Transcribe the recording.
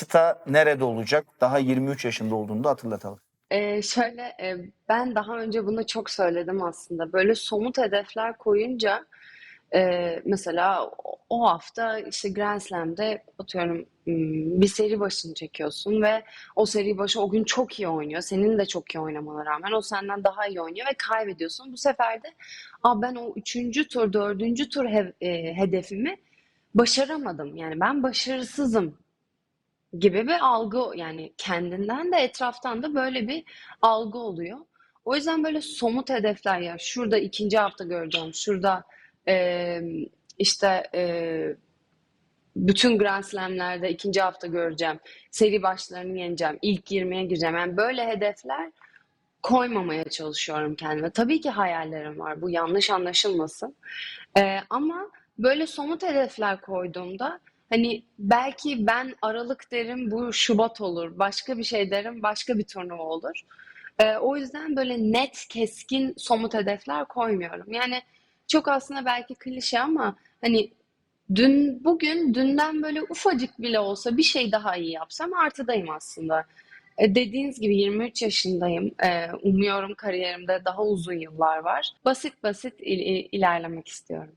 çıta nerede olacak? Daha 23 yaşında olduğunu da hatırlatalım. Ee, şöyle e, ben daha önce bunu çok söyledim aslında. Böyle somut hedefler koyunca e, mesela o- hafta işte Grand Slam'de atıyorum hmm, bir seri başını çekiyorsun ve o seri başı o gün çok iyi oynuyor. Senin de çok iyi oynamana rağmen o senden daha iyi oynuyor ve kaybediyorsun. Bu sefer de ben o üçüncü tur, dördüncü tur he- e, hedefimi başaramadım. Yani ben başarısızım gibi bir algı yani kendinden de etraftan da böyle bir algı oluyor. O yüzden böyle somut hedefler ya şurada ikinci hafta göreceğim, şurada e, işte e, bütün Grand Slam'lerde ikinci hafta göreceğim, seri başlarını yeneceğim, ilk 20'ye gireceğim. Yani böyle hedefler koymamaya çalışıyorum kendime. Tabii ki hayallerim var, bu yanlış anlaşılmasın. Ee, ama böyle somut hedefler koyduğumda hani belki ben Aralık derim bu Şubat olur, başka bir şey derim başka bir turnuva olur. Ee, o yüzden böyle net, keskin, somut hedefler koymuyorum. Yani çok aslında belki klişe ama hani dün bugün dünden böyle ufacık bile olsa bir şey daha iyi yapsam artıdayım aslında. E, dediğiniz gibi 23 yaşındayım. E, umuyorum kariyerimde daha uzun yıllar var. Basit basit il- il- ilerlemek istiyorum.